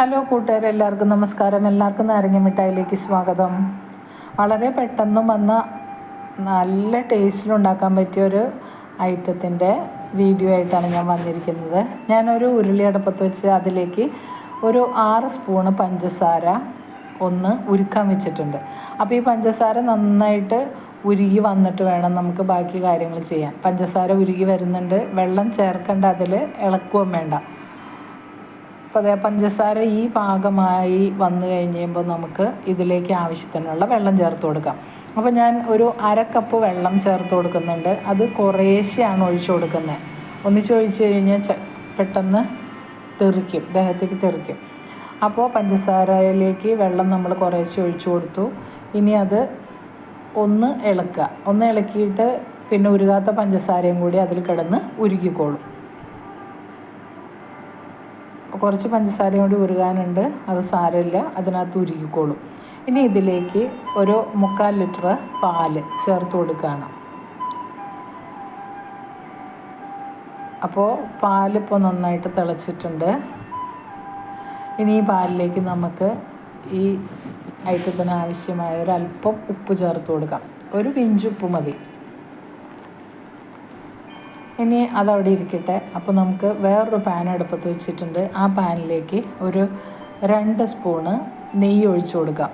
Hello കൂട്ടുകാരെ എല്ലാവർക്കും നമസ്കാരം. എല്ലാവർക്കും നാരങ്ങ മിഠായിലേക്ക് സ്വാഗതം. വളരെ പെട്ടെന്ന് വന്ന നല്ല ടേസ്റ്റിലുണ്ടാക്കാൻ പറ്റിയൊരു ഐറ്റത്തിന്റെ വീഡിയോ ആയിട്ടാണ് ഞാൻ വന്നിരിക്കുന്നത്. ഞാനൊരു ഉരുളി അടപ്പത്ത് വെച്ച് അതിലേക്ക് ഒരു ആറ് സ്പൂണ് പഞ്ചസാര ഒന്ന് ഉരുക്കാൻ വെച്ചിട്ടുണ്ട്. അപ്പോൾ ഈ പഞ്ചസാര നന്നായിട്ട് ഉരുകി വന്നിട്ട് വേണം നമുക്ക് ബാക്കി കാര്യങ്ങൾ ചെയ്യാൻ. പഞ്ചസാര ഉരുകി വരുന്നുണ്ട്. വെള്ളം ചേർക്കേണ്ട അതിൽ ഇളക്കുകയും വേണ്ട. അപ്പോൾ അതേ പഞ്ചസാര ഈ പാകമായി വന്നു കഴിയുമ്പോൾ നമുക്ക് ഇതിലേക്ക് ആവശ്യത്തിനുള്ള വെള്ളം ചേർത്ത് കൊടുക്കാം. അപ്പോൾ ഞാൻ ഒരു അര കപ്പ് വെള്ളം ചേർത്ത് കൊടുക്കുന്നുണ്ട്. അത് കുറേശ്ശെയാണ് ഒഴിച്ചു കൊടുക്കുന്നത് ഒന്നിച്ച് ഒഴിച്ച് കഴിഞ്ഞാൽ പെട്ടെന്ന് തെറിക്കും. ദേഹത്തേക്ക് തെറിക്കും. അപ്പോൾ പഞ്ചസാരയിലേക്ക് വെള്ളം നമ്മൾ കുറേശ്ശെ ഒഴിച്ചു കൊടുത്തു. ഇനി അത് ഒന്ന് ഇളക്കുക. ഒന്ന് ഇളക്കിയിട്ട് പിന്നെ ഉരുകാത്ത പഞ്ചസാരയും കൂടി അതിൽ കിടന്ന് ഉരുകിക്കോളും കുറച്ച് പഞ്ചസാരയും കൂടി ഉരുകാനുണ്ട്. അത് സാരമില്ല. അതിനകത്ത് ഉരുകിക്കോളും. ഇനി ഇതിലേക്ക് ഒരു മുക്കാൽ ലിറ്റർ പാൽ ചേർത്ത് കൊടുക്കുകയാണ്. അപ്പോൾ പാലിപ്പോൾ നന്നായിട്ട് തിളച്ചിട്ടുണ്ട്. ഇനി ഈ പാലിലേക്ക് നമുക്ക് ഈ ഐറ്റത്തിന് ആവശ്യമായ ഒരു അല്പം ഉപ്പ് ചേർത്ത് കൊടുക്കാം. ഒരു പിഞ്ചുപ്പ് മതി. ഇനി അതവിടെ ഇരിക്കട്ടെ. അപ്പോൾ നമുക്ക് വേറൊരു പാൻ അടുപ്പത്ത് വെച്ചിട്ടുണ്ട്. ആ പാനിലേക്ക് ഒരു രണ്ട് സ്പൂണ് നെയ്യ് ഒഴിച്ചു കൊടുക്കാം.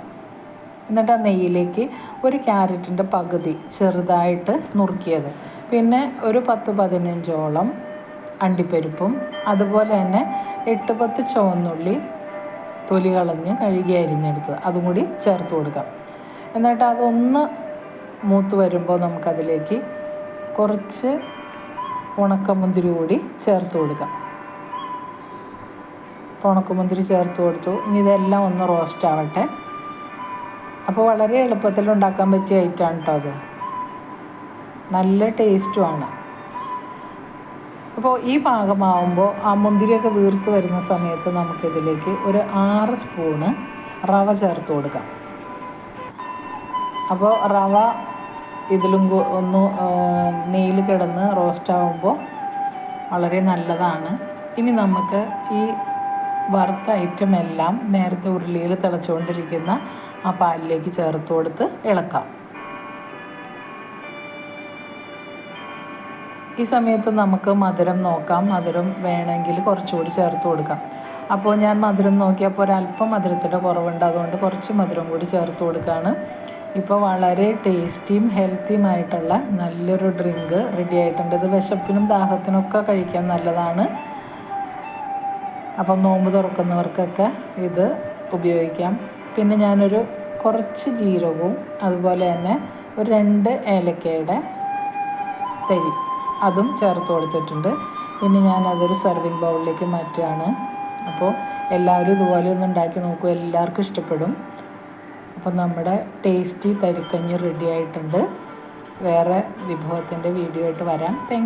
എന്നിട്ട് ആ നെയ്യിലേക്ക് ഒരു ക്യാരറ്റിന്റെ പകുതി ചെറുതായിട്ട് നുറുക്കിയത്. പിന്നെ ഒരു പത്ത് പതിനഞ്ചോളം അണ്ടിപ്പരിപ്പും അതുപോലെ തന്നെ എട്ട് പത്ത് ചുവന്നുള്ളി തൊലി കളഞ്ഞ് കഴുകി അരിഞ്ഞെടുത്ത് അതും കൂടി ചേർത്ത് കൊടുക്കാം. എന്നിട്ട് അതൊന്ന് മൂത്ത് വരുമ്പോൾ നമുക്കതിലേക്ക് കുറച്ച് ഉണക്കമുന്തിരി കൂടി ചേർത്ത് കൊടുക്കുക അപ്പോൾ ഉണക്കമുന്തിരി ചേർത്ത് കൊടുത്തു. ഇനി ഇതെല്ലാം ഒന്ന് റോസ്റ്റ് ആവട്ടെ. അപ്പോൾ വളരെ എളുപ്പത്തിൽ ഉണ്ടാക്കാൻ പറ്റിയ ഐറ്റമാണ് കേട്ടോ അത്. നല്ല ടേസ്റ്റുമാണ് അപ്പോൾ ഈ പാകമാവുമ്പോൾ ആ മുന്തിരിയൊക്കെ വീർത്ത് വരുന്ന സമയത്ത് നമുക്കിതിലേക്ക് ഒരു ആറ് സ്പൂണ് റവ ചേർത്ത് കൊടുക്കാം. അപ്പോൾ റവ ഇതിലും ഒന്ന് നെയ്യിൽ കിടന്ന് റോസ്റ്റ് ആകുമ്പോൾ വളരെ നല്ലതാണ്. ഇനി നമുക്ക് ഈ വറുത്ത ഐറ്റം എല്ലാം നേരത്തെ ഉരുളിയിൽ തിളച്ചുകൊണ്ടിരിക്കുന്ന ആ പാലിലേക്ക് ചേർത്ത് കൊടുത്ത് ഇളക്കാം. ഈ സമയത്ത് നമുക്ക് മധുരം നോക്കാം. മധുരം വേണമെങ്കിൽ കുറച്ചുകൂടി ചേർത്ത് കൊടുക്കാം. അപ്പോൾ ഞാൻ മധുരം നോക്കിയപ്പോൾ ഒരല്പം മധുരത്തിന്റെ കുറവുണ്ട്. അതുകൊണ്ട് കുറച്ച് മധുരം കൂടി ചേർത്ത് കൊടുക്കുകയാണ് ഇപ്പോൾ വളരെ ടേസ്റ്റിയും ഹെൽത്തിയുമായിട്ടുള്ള നല്ലൊരു ഡ്രിങ്ക് റെഡി ആയിട്ടുണ്ട്. ഇത് വിശപ്പിനും ദാഹത്തിനൊക്കെ കഴിക്കാൻ നല്ലതാണ്. അപ്പം നോമ്പ് തുറക്കുന്നവർക്കൊക്കെ ഇത് ഉപയോഗിക്കാം. പിന്നെ ഞാനൊരു കുറച്ച് ജീരകവും അതുപോലെ തന്നെ ഒരു രണ്ട് ഏലക്കയുടെ തരി അതും ചേർത്ത് കൊടുത്തിട്ടുണ്ട്. ഇനി ഞാനതൊരു സെർവിങ് ബൗളിലേക്ക് മാറ്റുകയാണ്. അപ്പോൾ എല്ലാവരും ഇതുപോലെ ഒന്ന് ഉണ്ടാക്കി നോക്കൂ. എല്ലാവർക്കും ഇഷ്ടപ്പെടും. അപ്പം നമ്മുടെ ടേസ്റ്റി തരിക്കഞ്ഞി റെഡി ആയിട്ടുണ്ട്. വേറെ വിഭവത്തിന്റെ വീഡിയോ ആയിട്ട് വരാം. താങ്ക്